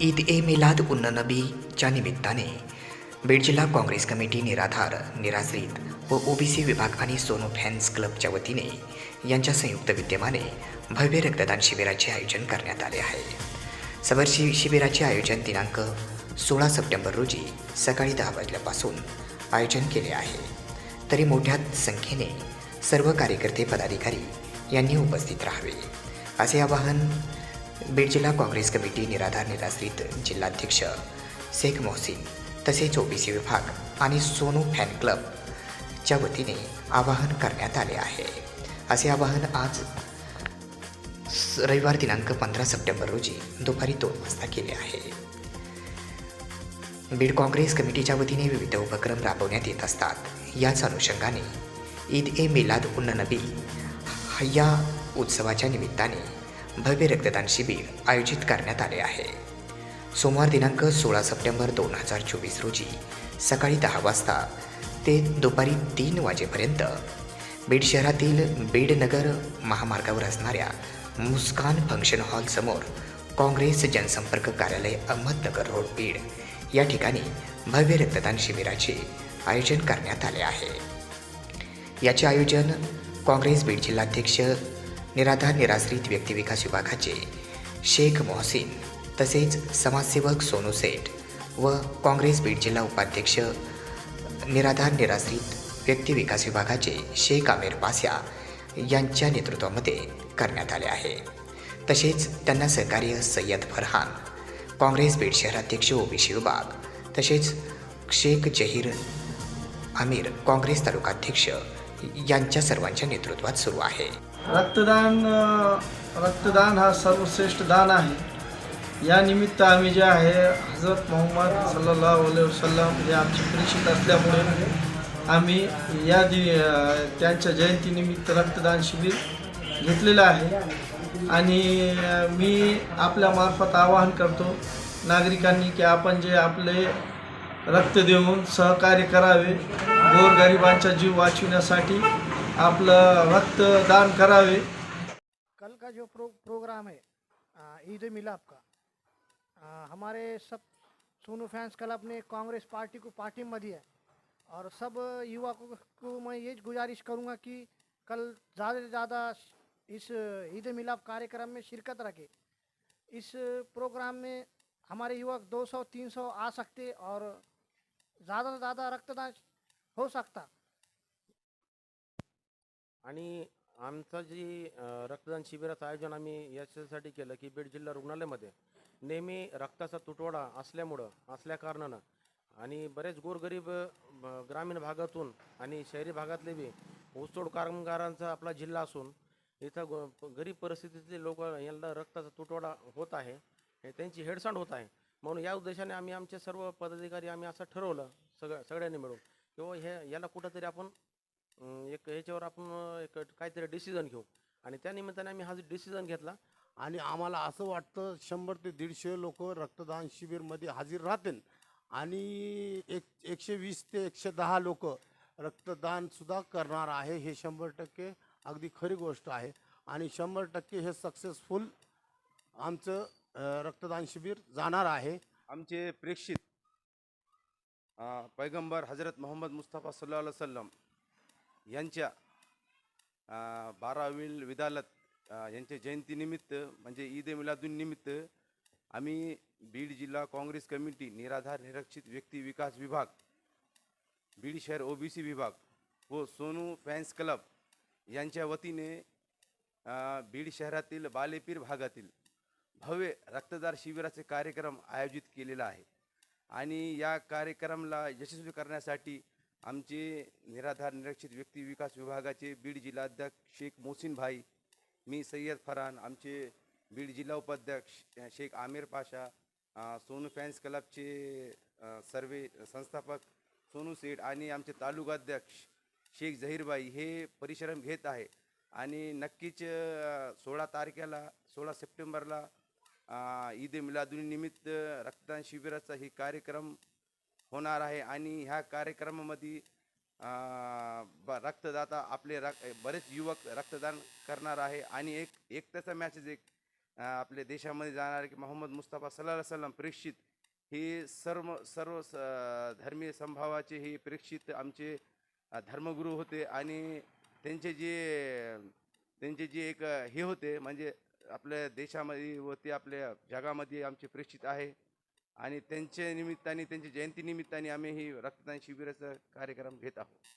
ईद ए मिलाद उन नबीच्या निमित्ताने बीड जिल्हा काँग्रेस कमिटी निराधार निराश्रित व ओबीसी विभाग आणि सोनो फॅन्स क्लबच्या वतीने यांच्या संयुक्त विद्यमाने भव्य रक्तदान शिबिराचे आयोजन करण्यात आले आहे. सदर शि शिबिराचे आयोजन दिनांक सोळा सप्टेंबर रोजी सकाळी दहा वाजल्यापासून आयोजन केले आहे. तरी मोठ्या संख्येने सर्व कार्यकर्ते पदाधिकारी यांनी उपस्थित राहावे. असे आवाहन बीड जिल्हा काँग्रेस कमिटी निराधार निराश्रित जिल्हाध्यक्ष शेख मोहसिन तसेच ओबीसी विभाग आणि सोनू फॅन क्लबच्या वतीने आवाहन करण्यात आले आहे. असे आवाहन आज स- रविवार दिनांक पंधरा सप्टेंबर रोजी दुपारी दोन वाजता केले आहे. बीड काँग्रेस कमिटीच्या वतीने विविध उपक्रम राबवण्यात येत असतात. याच अनुषंगाने ईद ए मिलाद उन नबी या उत्सवाच्या निमित्ताने भव्य रक्तदान शिबिर आयोजित करण्यात आले आहे. सोमवार दिनांक सोळा सप्टेंबर दोन हजार चोवीस रोजी सकाळी दहा वाजता ते दुपारी तीन वाजेपर्यंत बीड शहरातील बीडनगर महामार्गावर असणाऱ्या मुस्कान फंक्शन हॉलसमोर काँग्रेस जनसंपर्क कार्यालय अहमदनगर रोड बीड या ठिकाणी भव्य रक्तदान शिबिराचे आयोजन करण्यात आले आहे. याचे आयोजन काँग्रेस बीड जिल्हाध्यक्ष निराधार निराश्रित व्यक्तिविकास विभागाचे शेख मोहसिन तसेच समाजसेवक सोनू सेठ व काँग्रेस बीड जिल्हा उपाध्यक्ष निराधार निराश्रित व्यक्तिविकास विभागाचे शेख आमिर पास्या यांच्या नेतृत्वामध्ये करण्यात आले आहे. तसेच त्यांना सहकार्य सय्यद फरहान काँग्रेस बीड शहराध्यक्ष ओबीसी विभाग तसेच शेख जहीर आमिर काँग्रेस तालुकाध्यक्ष यांच्या सर्वांच्या नेतृत्वात सुरू आहे. रक्तदान रक्तदान हा सर्वश्रेष्ठ दान आहे. या निमित्त आम्ही जे आहे हजरत मोहम्मद सल्लल्लाहु वसलम हे आमचे परिचित असल्यामुळे आम्ही या दि त्यांच्या जयंतीनिमित्त रक्तदान शिबिर घेतलेलं आहे. आणि मी आपल्या मार्फत आवाहन करतो नागरिकांनी की आपण जे आपले रक्त देऊन सहकार्य करावे गोरगरिबांचा जीव वाचविण्यासाठी आपलं रक्तदान करावे. कल का जो प्रो प्रोग्राम है ईद मिलाप का आ, हमारे सब सोनू फैंस क्लब ने कांग्रेस पार्टी को पार्टिंबा दिया है। और सब युवा को, को मैं ये गुजारिश करूँगा कि कल ज़्यादा से ज़्यादा इस ईद मिलाप कार्यक्रम में शिरकत रखें। इस प्रोग्राम में हमारे युवक 200-300 आ सकते और ज़्यादा से ज़्यादा रक्तदान हो सकता। आणि आमचं जी रक्तदान शिबिराचं आयोजन आम्ही याच्यासाठी केलं की बीड जिल्हा रुग्णालयामध्ये. नेहमी रक्ताचा तुटवडा असल्यामुळं असल्याकारणानं आणि बरेच गोरगरीब ग्रामीण भागातून आणि शहरी भागातले बी ऊसतोड कामगारांचा आपला जिल्हा असून इथं गो- गरीब परिस्थितीतले लोक यांना रक्ताचा तुटवडा होत आहे. हे त्यांची हेडसांड होत आहे. म्हणून या उद्देशाने आम्ही आमचे सर्व पदाधिकारी आम्ही असं ठरवलं सगळं सगळ्यांनी मिळून. किंवा हे याला कुठंतरी आपण अं, एक ह्याच्यावर आपण एक काहीतरी डिसिजन घेऊ. आणि त्या निमित्ताने आम्ही हा डिसिजन घेतला आणि आम्हाला असं वाटतं शंभर ते दीडशे लोक रक्तदान शिबिरमध्ये हजर राहतील. आणि एक एकशे वीस ते एकशे दहा लोक रक्तदानसुद्धा करणार आहे हे शंभर टक्के अगदी खरी गोष्ट आहे. आणि शंभर टक्के हे सक्सेसफुल आमचं अं, रक्तदान शिबिर जाणार आहे. आमचे प्रेक्षित अ, पैगंबर हजरत मोहम्मद मुस्तफा सल्ला वसलम यांच्या अ, बारावील विदालत यांच्या जयंतीनिमित्त म्हणजे ईद ए मिलादुन्निमित्त आम्ही बीड जिल्हा काँग्रेस कमिटी निराधार निरक्षित व्यक्ती विकास विभाग बीड शहर ओबीसी विभाग व सोनू फॅन्स क्लब यांच्या वतीने बीड शहरातील बालेपीर भागातील भव्य रक्तदार शिबिराचे कार्यक्रम आयोजित केलेला आहे. आणि या कार्यक्रमाला यशस्वी करण्यासाठी आमचे निराधार निरक्षित व्यक्ती विकास विभागाचे बीड जिल्हाध्यक्ष शेख मोहसिन भाई मी सय्यद फरान आमचे बीड जिल्हा उपाध्यक्ष शेख आमिर पाशा सोनू फॅन्स क्लबचे सर्वे संस्थापक सोनू सेठ आणि आमचे तालुकाध्यक्ष शेख झहीरबाई हे परिश्रम घेत आहे. आणि नक्कीच सोळा तारखेला सोळा सप्टेंबरला ईद मिलादुनिमित्त रक्तदान शिबिराचा ही कार्यक्रम होणार आहे आणि ह्या कार्यक्रमामध्ये ब रक्तदाता आपले रक बरेच युवक रक्तदान करणार आहे. आणि एक एक त्याचा मॅसेज एक आपल्या देशामध्ये जाणार की मोहम्मद मुस्तफा सल्ला सल्लम प्रेक्षित. ही सर्व सर्व स- धर्मीय संभावाचे हे प्रेक्षित आमचे धर्मगुरू होते. आणि त्यांचे जे त्यांचे जे एक हे होते म्हणजे आपल्या देशामध्ये व ते आपल्या जगामध्ये आमचे प्रेक्षित आहे. आणि त्यांच्या निमित्ताने त्यांच्या जयंती निमित्ताने आम्ही ही रक्तदान शिबिराचा कार्यक्रम घेत आहोत.